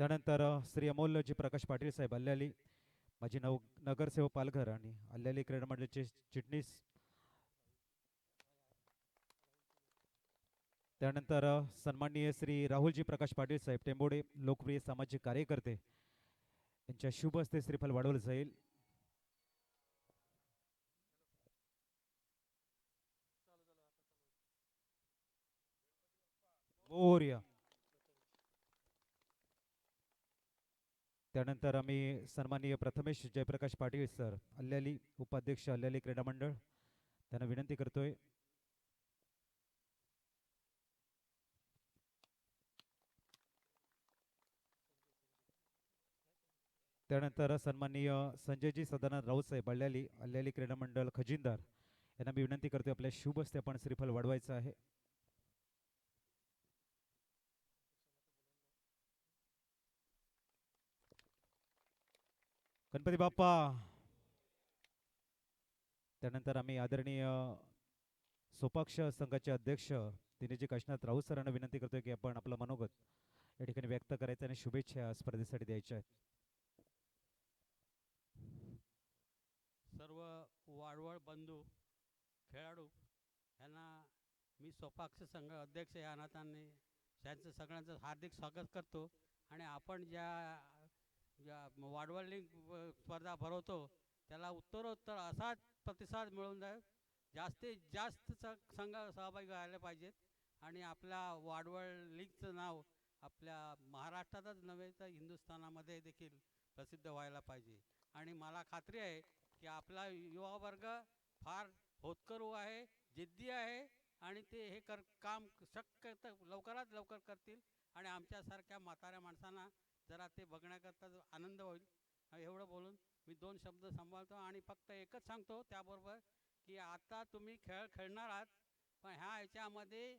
त्यानंतर श्री अमोलजी प्रकाश पाटील साहेब अल्ल्याली माझी नव नगरसेवक पालघर आणि अल्ल्याली क्रीडा मंडळाचे चिटणीस. त्यानंतर सन्माननीय श्री राहुलजी प्रकाश पाटील साहेब टेंबोडे लोकप्रिय सामाजिक कार्यकर्ते यांच्या शुभ हस्ते श्रीफल वाढवलं जाईल. मोर्या त्यानंतर आम्ही सन्माननीय प्रथमेश जयप्रकाश पाटील सर अल्ल्याली उपाध्यक्ष अल्ल्याली क्रीडा मंडळ त्यांना विनंती करतोय. त्यानंतर सन्माननीय संजयजी सदानंद राऊत साहेब अल्ल्याली अल्ल्याली क्रीडा मंडळ खजिनदार यांना मी विनंती करतोय आपल्या शुभ आपण श्रीफल वाढवायचं आहे. गणपती बाप्पा. त्यानंतर आम्ही आदरणीय सोपाक्ष संघाचे अध्यक्ष दिनेजी काशनाथ राऊत सरांना विनंती करतोय की आपण आपलं मनोगत या ठिकाणी व्यक्त करायचं आणि शुभेच्छा स्पर्धेसाठी द्यायच्या आहेत. सर्व वाडवळ बंधू खेळाडू यांना मी सोपाक्ष संघ अध्यक्ष या नात्याने त्यांचं सगळ्यांचं हार्दिक स्वागत करतो. आणि आपण ज्या ज्या वाडवळ लीग स्पर्धा भरवतो त्याला उत्तरोत्तर असाच प्रतिसाद मिळून जाईल. जास्तीत जास्त संघ सहभागी व्हायला पाहिजेत. आणि आपल्या वाडवळ लीगचं नाव आपल्या महाराष्ट्रातच नव्हे तर हिंदुस्थानामध्ये देखील प्रसिद्ध व्हायला पाहिजे. आणि मला खात्री आहे की आपला युवा वर्ग फार होतकरू आहे जिद्दी आहे आणि ते हे कर काम शक्य तर लवकरात लवकर करतील. आणि आमच्यासारख्या म्हाताऱ्या माणसांना जरा ते बघण्याकरता आनंद होईल. एवढं बोलून मी दोन शब्द सांभाळतो आणि फक्त एकच सांगतो त्याबरोबर की आता तुम्ही खेळ खेळणार आहात पण ह्या ह्याच्यामध्ये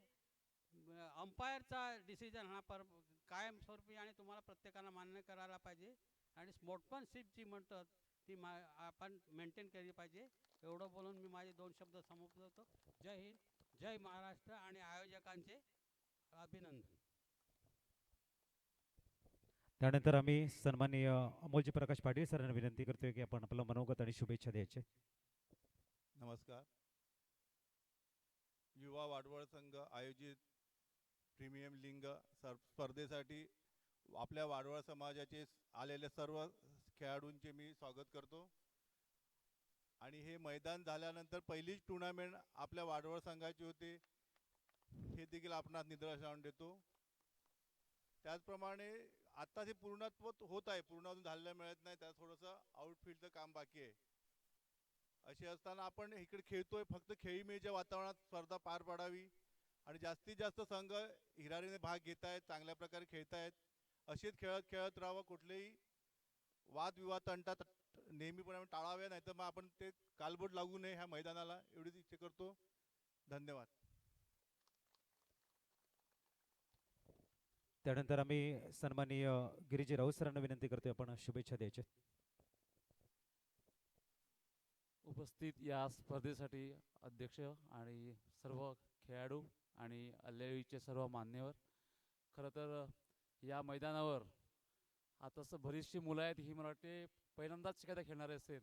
अंपायरचा डिसिजन हा पर कायमस्वरूपी आणि तुम्हाला प्रत्येकाला मान्य करायला पाहिजे. आणि स्पोर्ट्समनशिप जी म्हणतात ती मा आपण मेंटेन केली पाहिजे. एवढं बोलून मी माझे दोन शब्द संपवतो जय हिंद जय महाराष्ट्र आणि आयोजकांचे अभिनंदन. त्यानंतर आम्ही सन्माननीय अमोलजी प्रकाश पाटील सरांना विनंती करतोय की आपण आपलं मनोगत आणि शुभेच्छा द्यायचे. नमस्कार. युवा वाढवळ संघ आयोजित प्रीमियम लिंग सर स्पर्धेसाठी आपल्या वाडवळ समाजाचे आलेले सर्व खेळाडूंचे मी स्वागत करतो. आणि हे मैदान झाल्यानंतर पहिलीच टुर्नामेंट आपल्या वाडवळ संघाची होती. हे देखील आपणास निदर्शन देतो. त्याचप्रमाणे आता ते पूर्णत्व होत आहे. पूर्ण अजून झालेलं मिळत नाही. त्यात थोडंसं आउटफील्डचं काम बाकी आहे. असे असताना आपण इकडे खेळतोय. फक्त खेळीमेळीच्या वातावरणात स्पर्धा पार पाडावी. आणि जास्तीत जास्त संघ हिरारीने भाग घेत आहेत चांगल्या प्रकारे खेळत आहेत असेच खेळत खेळत राहावं. कुठलेही वादविवाद तंटा नेहमीपणे टाळावे. नाही तर मग आपण ते कालबोट लागू नये ह्या मैदानाला. एवढीच इच्छा करतो. धन्यवाद. त्यानंतर आम्ही सन्माननीय गिरीजी राऊत सरांना विनंती करतोय आपण शुभेच्छा द्यायच्या. उपस्थित या स्पर्धेसाठी अध्यक्ष आणि सर्व खेळाडू आणि अल्लेवीचे सर्व मान्यवर. खरं तर या मैदानावर आता असं बरीचशी मुलं आहेत ही मला वाटते पहिल्यांदाच शिकायला खेळणारे असेल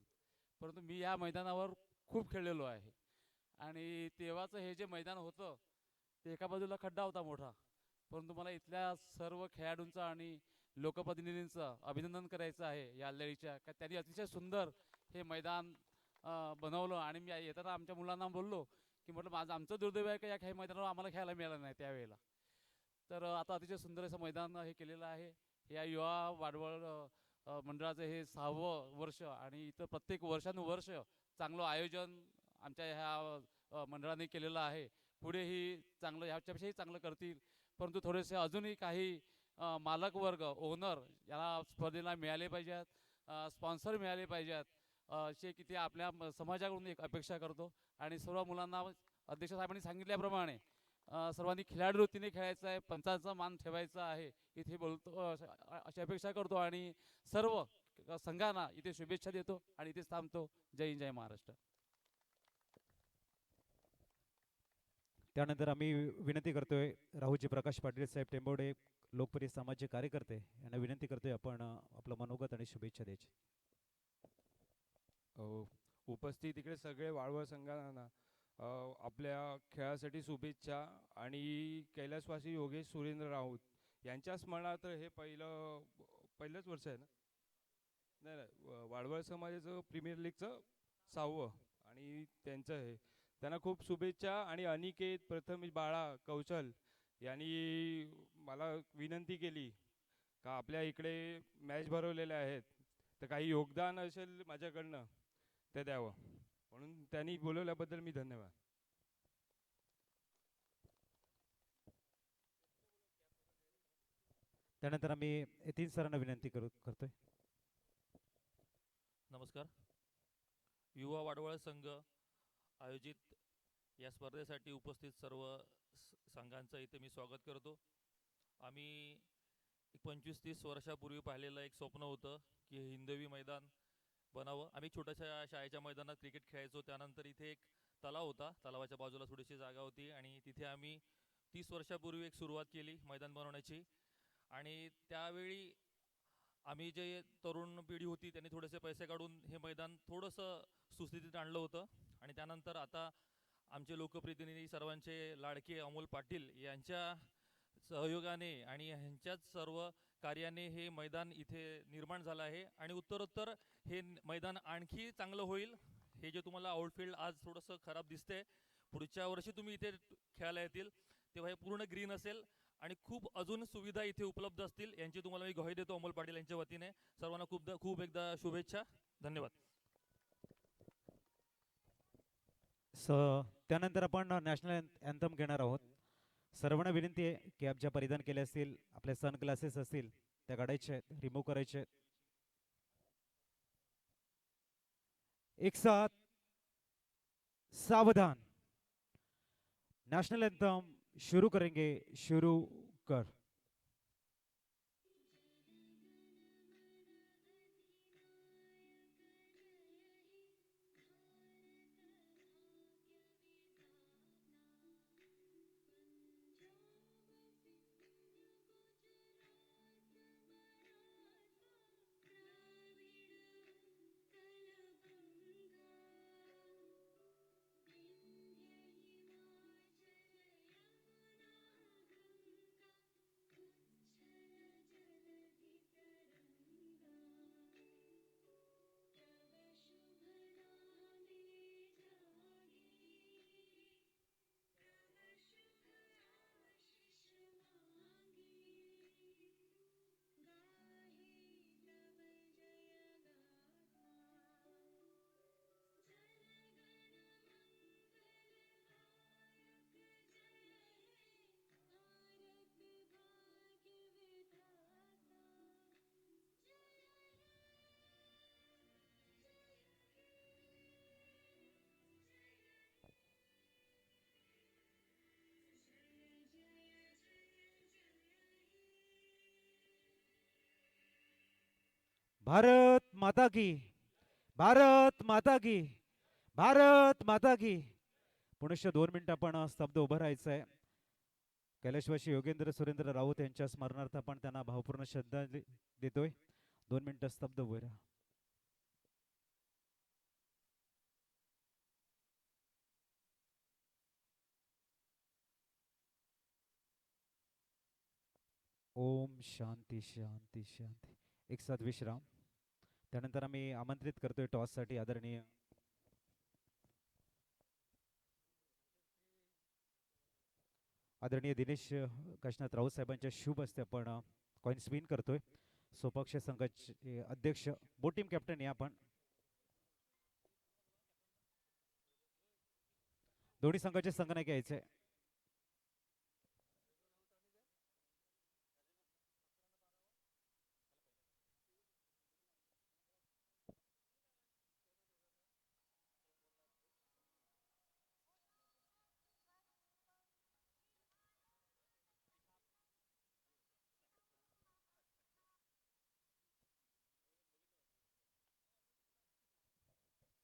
परंतु मी या मैदानावर खूप खेळलेलो आहे. आणि तेव्हाचं हे जे मैदान होतं ते एका बाजूला खड्डा होता मोठा. परंतु मला इथल्या सर्व खेळाडूंचं आणि लोकप्रतिनिधींचं अभिनंदन करायचं आहे या लढीच्या का त्यांनी अतिशय सुंदर हे मैदान बनवलं. आणि मी येताना आमच्या मुलांना बोललो की म्हटलं माझं आमचं दुर्दैव आहे का या खेळ मैदानावर आम्हाला खेळायला मिळालं नाही त्यावेळेला? तर आता अतिशय सुंदर असं मैदान हे केलेलं आहे. या युवा वाढवळ मंडळाचं हे सहावं वर्ष आणि इथं प्रत्येक वर्षानुवर्ष चांगलं आयोजन आमच्या ह्या मंडळाने केलेलं आहे. पुढेही चांगलं ह्याच्यापेक्षाही चांगलं करतील. परंतु थोडेसे अजूनही काही मालक वर्ग ओनर याला स्पर्धेला मिळाले पाहिजेत स्पॉन्सर मिळाले पाहिजेत असे की ते आपल्या समाजाकडून एक अपेक्षा करतो. आणि सर्व मुलांना अध्यक्ष साहेबांनी सांगितल्याप्रमाणे सर्वांनी खेळाडू वृत्तीने खेळायचं आहे पंचांचा मान ठेवायचा आहे इथे बोलतो अशी अपेक्षा करतो आणि सर्व संघांना इथे शुभेच्छा देतो आणि इथेच थांबतो. जय हिंद जय महाराष्ट्र. त्यानंतर आम्ही विनंती करतोय राहुलजी प्रकाश पाटील साहेब टेंबोडे लोकप्रिय सामाजिक कार्यकर्ते यांना विनंती करतोय आपण आपलं मनोगत आणि शुभेच्छा द्यायची. उपस्थित इकडे सगळे वाळवळ संघांना आपल्या खेळासाठी शुभेच्छा आणि कैलासवासी योगेश सुरेंद्र राऊत यांच्या स्मरणार्थ हे पहिलं पहिलंच वर्ष आहे ना? नाही नाही वाळवळ समाजाचं प्रीमियर लीगचं सहावं आणि त्यांचं हे. त्यांना खूप शुभेच्छा आणि अनिकेत प्रथमेश बाळा कौशल यांनी मला विनंती केली का आपल्या इकडे मॅच भरवलेल्या आहेत. तर काही योगदान असेल माझ्याकडनं ते द्यावं. म्हणून त्यांनी बोलवल्याबद्दल मी धन्यवाद. त्यानंतर आम्ही तीन सरांना विनंती करू करतोय. नमस्कार. युवा वाडवळ संघ आयोजित या स्पर्धेसाठी उपस्थित सर्व स- संघांचं इथे मी स्वागत करतो. आम्ही एक पंचवीस तीस वर्षापूर्वी पाहिलेलं एक स्वप्न होतं की हिंदवी मैदान बनावं. आम्ही छोट्याशा शाळेच्या मैदानात क्रिकेट खेळायचो. त्यानंतर इथे एक तलाव होता. तलावाच्या बाजूला थोडीशी जागा होती आणि तिथे आम्ही तीस वर्षापूर्वी एक सुरुवात केली मैदान बनवण्याची. आणि त्यावेळी आम्ही जे तरुण पिढी होती त्यांनी थोडेसे पैसे काढून हे मैदान थोडंसं सुस्थितीत आणलं होतं. आणि त्यानंतर आता आमचे लोकप्रतिनिधी सर्वांचे लाडके अमोल पाटील यांच्या सहयोगाने आणि ह्यांच्याच सर्व कार्याने हे मैदान इथे निर्माण झालं आहे. आणि उत्तरोत्तर हे मैदान आणखी चांगलं होईल हे जे तुम्हाला आउटफील्ड आज थोडंसं खराब दिसते पुढच्या वर्षी तुम्ही इथे खेळायला येतील तेव्हा हे पूर्ण ग्रीन असेल आणि खूप अजून सुविधा इथे उपलब्ध असतील यांची तुम्हाला मी ग्वाही देतो अमोल पाटील यांच्या वतीने. सर्वांना खूप खूप एकदा शुभेच्छा. धन्यवाद. स त्यानंतर आपण नॅशनल अँथम घेणार आहोत. सर्वांना विनंती आहे की आप ज्या परिधान केले असतील आपले सन ग्लासेस असतील त्या काढायचे आहेत रिमूव्ह करायचे आहेत. एक साथ सावधान. नेशनल एंथम शुरू करेंगे शुरू कर. भारत माता की भारत माता की भारत माता की. पुनश्च दोन मिनिटं आपण स्तब्ध उभं राहायचं आहे. कैलाशवासी योगेंद्र सुरेंद्र राऊत यांच्या स्मरणार्थ आपण त्यांना भावपूर्ण श्रद्धांजली देतोय. दोन मिनिटं स्तब्ध उभे राहा. ओम शांती शांती शांती. एक साथ विश्राम. त्यानंतर आम्ही आमंत्रित करतोय टॉससाठी आदरणीय आदरणीय दिनेश अ, राऊत साहेबांच्या शुभ हस्ते आपण कॉइन स्पिन करतोय. स्वपक्ष संघाचे अध्यक्ष बोटीम कॅप्टन या आपण. दोन्ही संघाचे संघनायक घ्यायचे.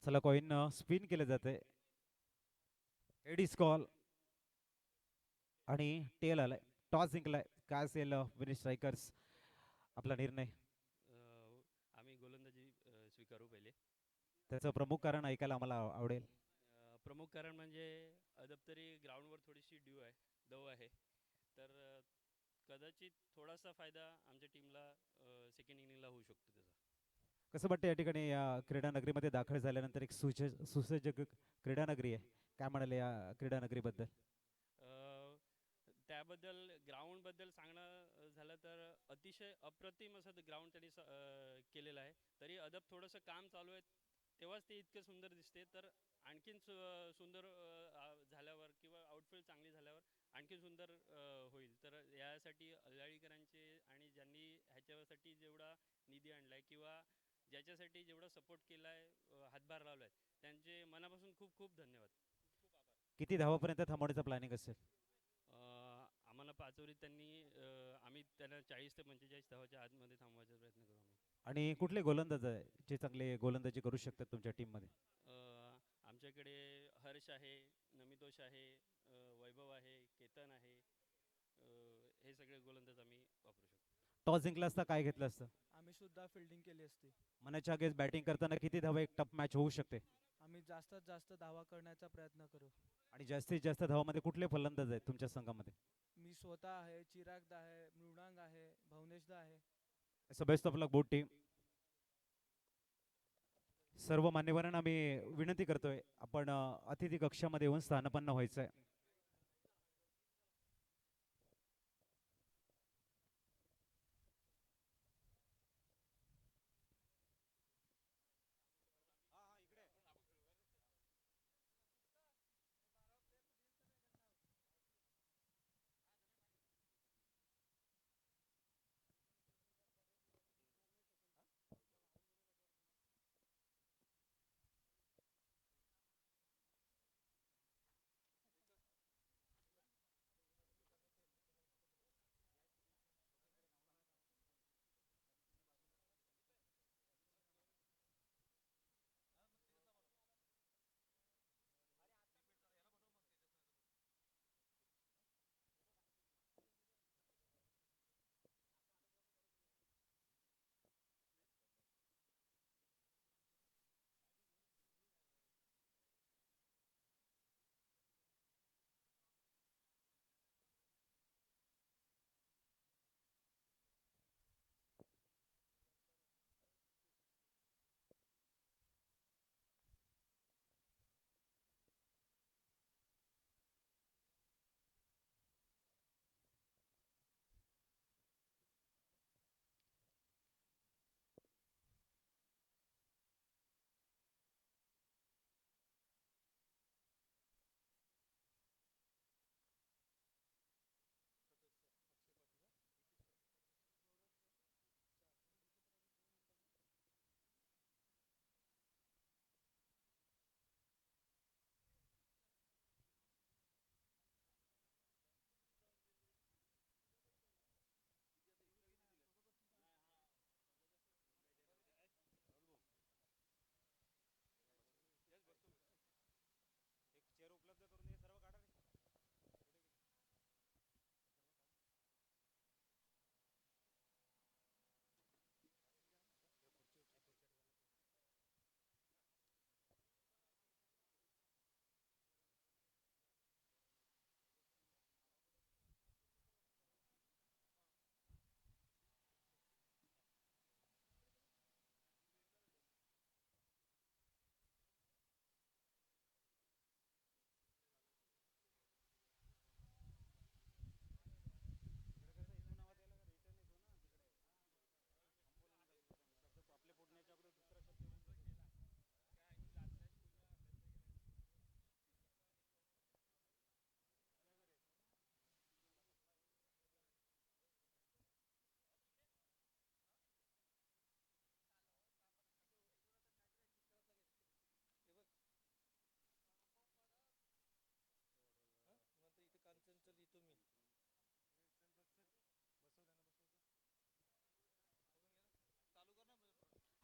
चला कॉइन स्पिन केले जाते एडीस कॉल आणि टेल आलाय. टॉस जिंकलाय. काय असेल विनिश स्ट्रायकर्स आपला निर्णय. आम्ही गोलंदाजी स्वीकारू पहिले. त्याचं प्रमुख कारण ऐकायला आम्हाला आव- आवडेल. प्रमुख कारण म्हणजे अदबतरी ग्राउंडवर थोडीशी ड्यू आहे दव आहे. तर कदाचित थोडासा फायदा आमच्या टीमला सेकंड इनिंगला होऊ शकतो त्याचा. कसं वाटतं या ठिकाणी या क्रीडानगरीमध्ये दाखल झाल्यानंतर एक सुज सुसज्ज क्रीडानगरी क्रीडा नगरी आहे? काय म्हणाले या क्रीडानगरीबद्दल? त्याबद्दल ग्राउंडबद्दल सांगणं झालं तर अतिशय अप्रतिम असं ग्राउंड त्यांनी केलेलं आहे. तरी अदब थोडंसं काम चालू आहे. तेव्हाच ते इतकं सुंदर दिसते. तर आणखीन सु- सुंदर झाल्यावर किंवा आउटफील्ड चांगली झाल्यावर आणखी सुंदर होईल. तर यासाठी अल्लाळीकरांचे आणि ज्यांनी ह्याच्यासाठी जेवढा निधी आणलाय किंवा ज्याच्यासाठी जेवढा सपोर्ट केलाय अ, हातभार लावलाय त्यांचे मनापासून खूप खूप धन्यवाद. किती धावापर्यंत थांबवण्याचं प्लॅनिंग असेल? अ, आम्हाला पाचवरीत त्यांनी अ, आम्ही त्यांना चाळीस ते पंचेचाळीस धावाच्या आतमध्ये थांबवायचा प्रयत्न करू आम्ही. आणि कुठले गोलंदाज आहे जे चांगले गोलंदाजी करू शकतात तुमच्या टीममध्ये अ, आमच्याकडे हर्ष आहे नमितोष आहे अ, वैभव आहे केतन आहे अ, हे सगळे गोलंदाज आम्ही वापरू शकतो. टॉस जिंकला असता काय घेतलं असतं? सुद्धा फिल्डिंग केली असती. मनाच्या अगेन्स्ट बॅटिंग करताना किती धावा एक टफ मॅच होऊ शकते? आम्ही जास्तीत जास्त धावा करण्याचा प्रयत्न करू. आणि जास्तीत जास्त धावामध्ये कुठले फलंदाज आहेत तुमच्या संघामध्ये? मी स्वतः आहे चिरागदा आहे मृणांग आहे भवनेशदा आहे. So best of luck boat team सर्व मान्यवरांना मी विनंती करतोय आपण अ, अतिथी कक्षामध्ये येऊन स्थानपन्न व्हायचं आहे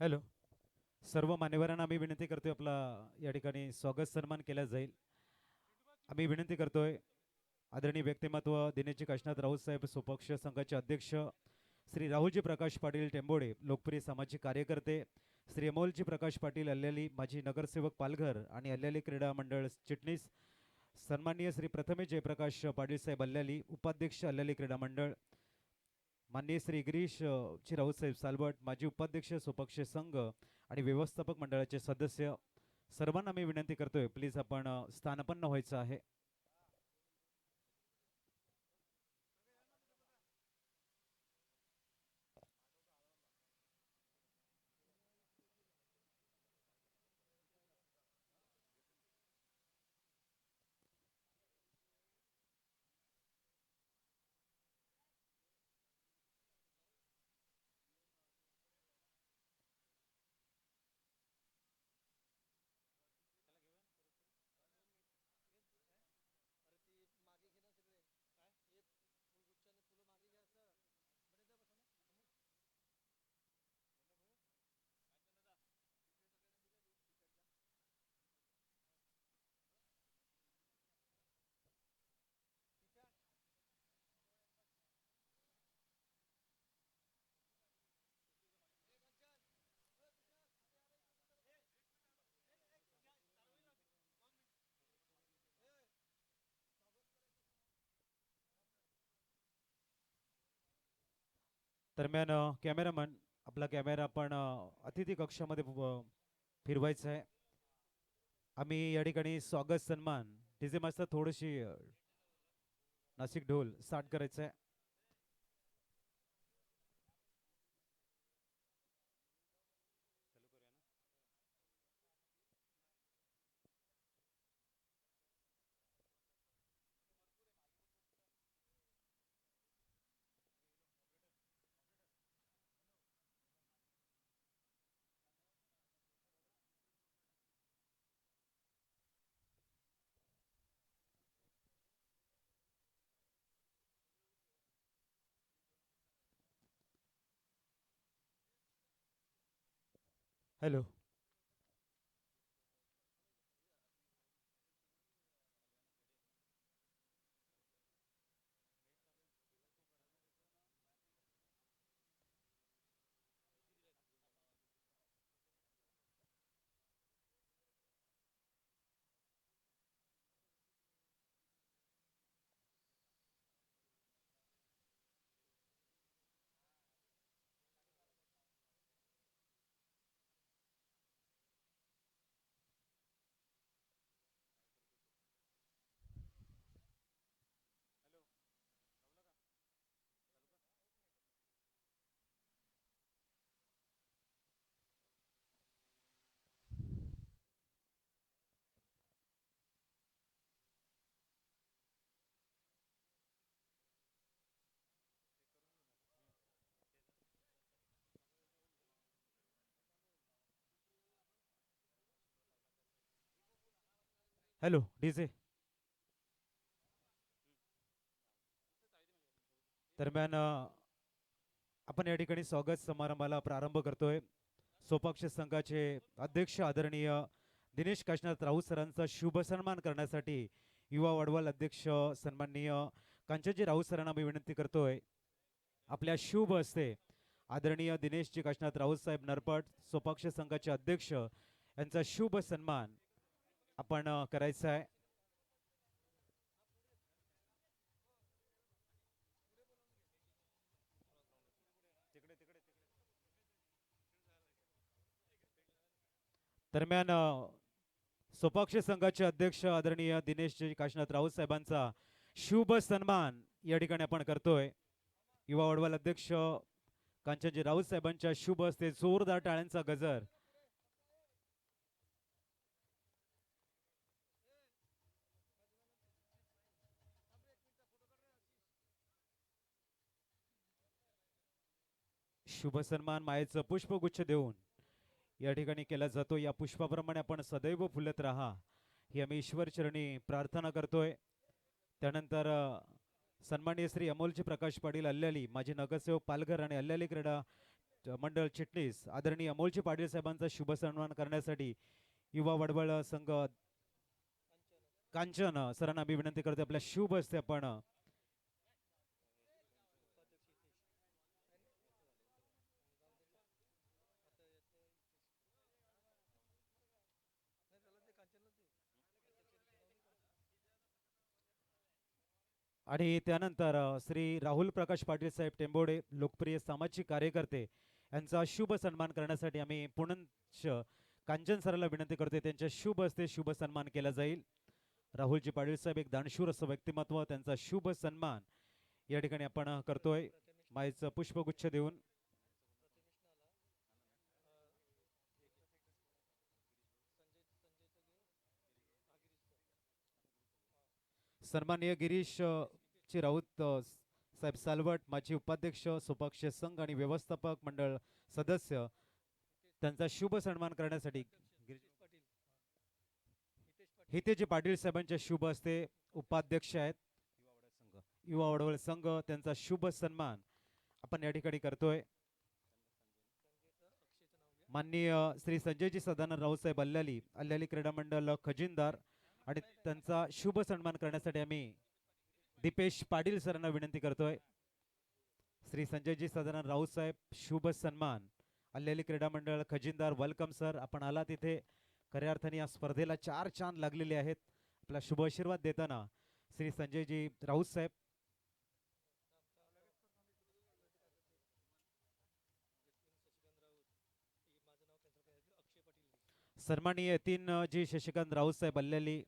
हॅलो. सर्व मान्यवरांना आम्ही विनंती करतोय आपला या ठिकाणी स्वागत सन्मान केला जाईल. आम्ही विनंती करतोय आदरणीय व्यक्तिमत्व दिनेशजी काशनाथ राऊत साहेब सुपक्ष संघाचे अध्यक्ष श्री राहुलजी प्रकाश पाटील टेंबोडे लोकप्रिय सामाजिक कार्यकर्ते श्री अमोलजी प्रकाश पाटील अल्ल्याली माजी नगरसेवक पालघर आणि अल्ल्याली क्रीडा मंडळ चिटणीस सन्माननीय श्री प्रथमे जयप्रकाश पाटील साहेब अल्ल्याली उपाध्यक्ष अल्ल्याली क्रीडा मंडळ माननीय श्री गिरीश श्री ची साहेब सालबट माजी उपाध्यक्ष सुपक्ष संघ आणि व्यवस्थापक मंडळाचे सदस्य सर्वांना मी विनंती करतोय प्लीज आपण स्थानपन्न व्हायचं आहे. दरम्यान कॅमेरामन आपला कॅमेरा आपण अतिथी कक्षामध्ये फिरवायचा आहे. आम्ही या ठिकाणी स्वागत सन्मान डीजे मास्तर थोडीशी नाशिक ढोल स्टार्ट करायचं आहे. Hello hello DJ. दरम्यान आपण या ठिकाणी स्वागत समारंभाला प्रारंभ करतोय. सोपाक्ष संघाचे अध्यक्ष आदरणीय दिनेश काशनाथ राऊत सरांचा शुभ सन्मान करण्यासाठी युवा वडवल अध्यक्ष सन्माननीय कांचनजी राऊत सरांना मी विनंती करतोय. आपल्या शुभ असते आदरणीय दिनेशजी काशनाथ राऊत साहेब नरपट सोपाक्ष संघाचे अध्यक्ष यांचा शुभ सन्मान आपण करायचं आहे. दरम्यान स्वपक्ष संघाचे अध्यक्ष आदरणीय दिनेशजी काशीनाथ राऊत साहेबांचा शुभ सन्मान या ठिकाणी आपण करतोय. युवा वडवाल अध्यक्ष कांचनजी राऊत साहेबांच्या शुभ हस्ते जोरदार टाळ्यांचा गजर शुभ सन्मान मायेचं पुष्पगुच्छ देऊन या ठिकाणी केला जातो. या पुष्पाप्रमाणे आपण सदैव फुलत राहा. ही आम्ही ईश्वरचरणी प्रार्थना करतोय. त्यानंतर अ, सन्माननीय श्री अमोलजी प्रकाश पाटील अल्ल्याली माजी नगरसेवक पालघर आणि अल्ल्याली क्रीडा मंडळ चिटणीस आदरणीय अमोलजी पाटील साहेबांचा शुभ सन्मान करण्यासाठी युवा वडवळ संघ कांचन सरांना आम्ही विनंती करतो आपल्या शुभ असते आपण आणि त्यानंतर श्री राहुल प्रकाश पाटील साहेब टेंबोडे लोकप्रिय सामाजिक कार्यकर्ते यांचा शुभ सन्मान करण्यासाठी आम्ही पुनंच कांचन सराला विनंती करतोय त्यांच्या शुभ हस्ते शुभ सन्मान केला जाईल. राहुलजी पाटील साहेब एक दानशूर असं व्यक्तिमत्व त्यांचा शुभ सन्मान या ठिकाणी आपण करतोय. माईचं पुष्पगुच्छ देऊन. सन्माननीय गिरीश ची राऊत साहेब सालवट माजी उपाध्यक्ष सुपक्ष संघ आणि व्यवस्थापक मंडळ सदस्य त्यांचा शुभ सन्मान करण्यासाठी हितेजी पाटील साहेबांच्या शुभ हस्ते उपाध्यक्ष आहेत. युवा वडवळ संघ त्यांचा शुभ सन्मान आपण या ठिकाणी करतोय. माननीय श्री संजयजी सदानंद राऊसाहेब अल्लाली अल्लाली क्रीडा मंडळ खजिनदार आणि त्यांचा शुभ सन्मान करण्यासाठी आम्ही दीपेश पाटील सरांना विनंती करतोय. श्री संजयजी सदानंद राऊत साहेब शुभ सन्मान. अल्लेली क्रीडा मंडळ खजिनदार वेलकम सर आपण आला तिथे खऱ्या अर्थाने या स्पर्धेला चार चांद लागलेले आहेत. आपला शुभ आशीर्वाद देताना श्री संजयजी राऊत साहेब. सन्माननीय तीन जी शशिकांत राऊत साहेब अल्लेली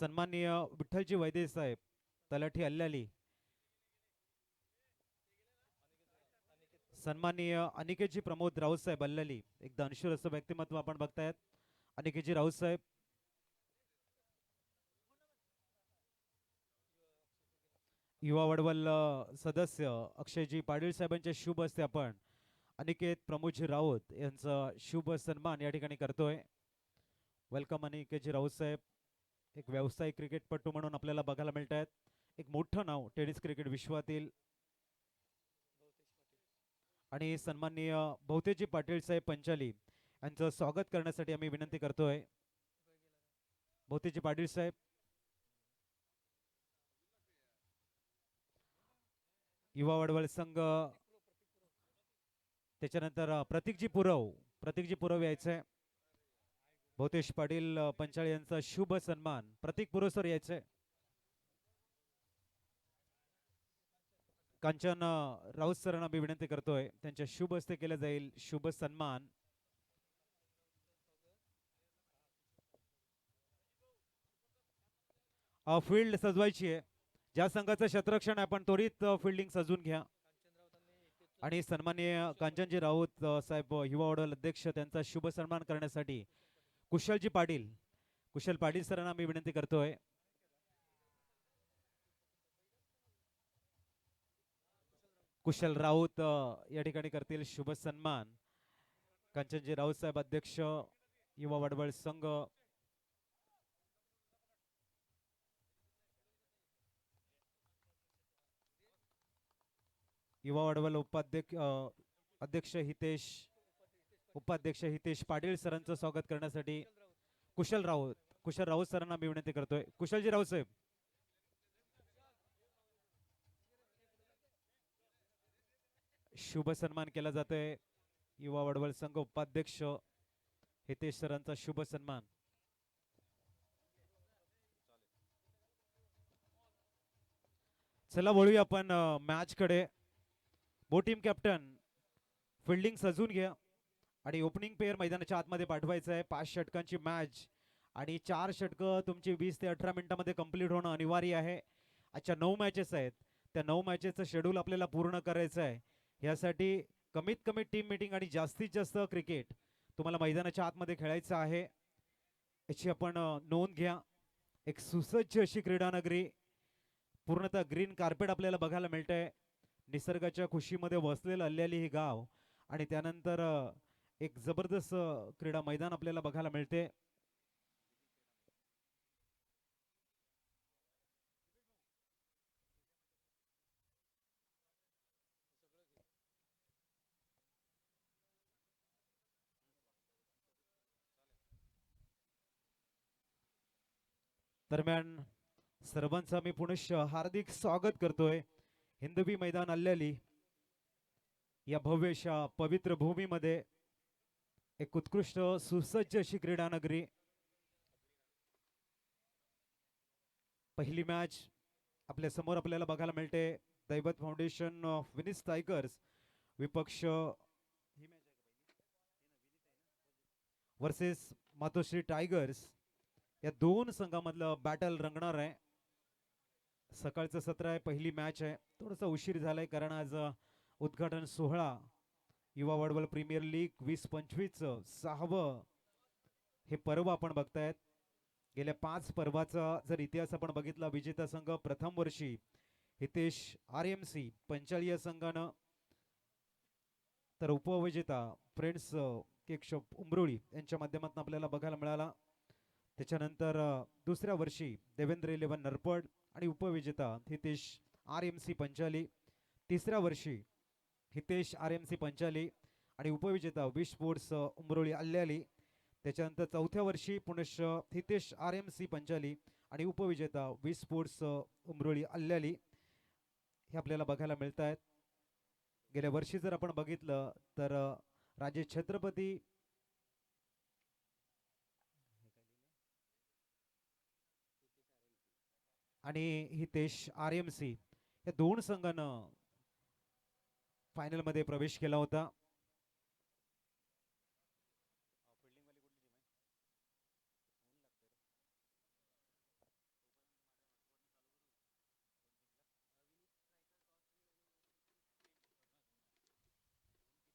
सन्माननीय विठ्ठलजी वैद्य साहेब तलाठी अल्लाली सन्माननीय अनिकेतजी प्रमोद राऊत साहेब अल्लाली एक दानशूर असं व्यक्तिमत्व आपण बघतायत. अनिकेतजी राऊत साहेब युवा वडवल सदस्य अक्षयजी पाटील साहेबांच्या शुभ हस्ते आपण अनिकेत प्रमोदजी राऊत यांचा शुभ सन्मान या ठिकाणी करतोय. वेलकम अनिकेतजी राऊत साहेब. एक व्यावसायिक क्रिकेटपटू म्हणून आपल्याला बघायला मिळत आहेत एक मोठं नाव टेनिस क्रिकेट विश्वातील आणि सन्माननीय बहुतेजी पाटील साहेब पंचाली यांचं स्वागत करण्यासाठी आम्ही विनंती करतोय. बहुतेजी पाटील साहेब. युवा वडवळ संघ. त्याच्यानंतर प्रतीकजी पुरव. प्रतीकजी पुरव यायचंय. भूतेश पाटील पंचाळ यांचा शुभ सन्मान. प्रतीक पुरोसर यायचे. कांचन राऊत सरांना मी विनंती करतोय त्यांच्या शुभ हस्ते केलं जाईल. शुभ सन्मान. फील्ड सजवायची आहे. ज्या संघाचं शतरक्षण आहे आपण त्वरित फिल्डिंग सजवून घ्या. आणि सन्माननीय कांचनजी राऊत साहेब युवा वडील अध्यक्ष त्यांचा शुभ सन्मान करण्यासाठी कुशलजी पाटील कुशल पाटील सरांना मी विनंती करतोय. कुशल राऊत या ठिकाणी करतील शुभ सन्मान. कांचनजी राऊत साहेब अध्यक्ष युवा वडवळ संघ. युवा वडवल उपाध्यक्ष अध्यक्ष हितेश उपाध्यक्ष हितेश पाटील सरांचं स्वागत करण्यासाठी कुशल राऊत कुशल राऊत सरांना मी विनंती करतोय. कुशलजी राऊत साहेब. शुभ सन्मान केला जातोय. युवा वडवळ संघ उपाध्यक्ष हितेश सरांचा शुभ सन्मान. चला वळूया आपण मॅच कडे. बो टीम कॅप्टन फिल्डिंग सजून घ्या. आणि ओपनिंग पेअर मैदानाच्या आतमध्ये पाठवायचं आहे. पाच षटकांची मॅच आणि चार षटकं तुमची वीस ते अठरा मिनिटामध्ये कंप्लीट होणं अनिवार्य आहे. आजच्या नऊ मॅचेस आहेत. त्या नऊ मॅचेसचं शेड्यूल आपल्याला पूर्ण करायचं आहे. यासाठी कमीत कमी टीम मीटिंग आणि जास्तीत जास्त क्रिकेट तुम्हाला मैदानाच्या आतमध्ये खेळायचं आहे. याची आपण नोंद घ्या. एक सुसज्ज अशी क्रीडानगरी. पूर्णतः ग्रीन कार्पेट आपल्याला बघायला मिळतंय. निसर्गाच्या खुशीमध्ये वसलेलं अल्ल्याली हे गाव. आणि त्यानंतर एक जबरदस्त क्रीडा मैदान आपल्याला बघायला मिळते. दरम्यान सर्वांचा मी पुनश्च हार्दिक स्वागत करतोय. हिंदवी मैदान अल्ल्याली या भव्यशा पवित्र भूमीमध्ये एक उत्कृष्ट सुसज्ज अशी क्रीडा नगरी पहिली मॅच आपल्यासमोर आपल्याला बघायला मिळते. दैवत फाउंडेशन ऑफ विनिस टायगर्स विपक्ष. वर्सेस मातोश्री टायगर्स या दोन संघामधलं बॅटल रंगणार आहे. सकाळचं सत्र आहे पहिली मॅच आहे. थोडासा उशीर झालाय कारण आज उद्घाटन सोहळा. युवा वडवल प्रीमियर लीग वीस पंचवीसचं सहावं हे पर्व आपण बघतायत. गेल्या पाच पर्वाचा जर इतिहास आपण बघितला विजेता संघ प्रथम वर्षी Hitesh R M C Panchali या संघानं तर उपविजेता फ्रेंड्स केक शॉप उमरोळी यांच्या माध्यमातून आपल्याला बघायला मिळाला. त्याच्यानंतर दुसऱ्या वर्षी देवेंद्र इलेव्हन नरपड आणि उपविजेता Hitesh R M C Panchali. तिसऱ्या वर्षी Hitesh R M C Panchali आणि उपविजेता विश स्पोर्ट्स उमरोळी अल्ल्याली त्याच्यानंतर चौथ्या वर्षी पुनश्च Hitesh R M C Panchali आणि उपविजेता विश स्पोर्ट्स उमरोळी अल्ल्याली हे आपल्याला बघायला मिळत आहेत गेल्या वर्षी जर आपण बघितलं तर राजे छत्रपती आणि हितेश आर एम सी या दोन संघानं फायनलमध्ये प्रवेश केला होता.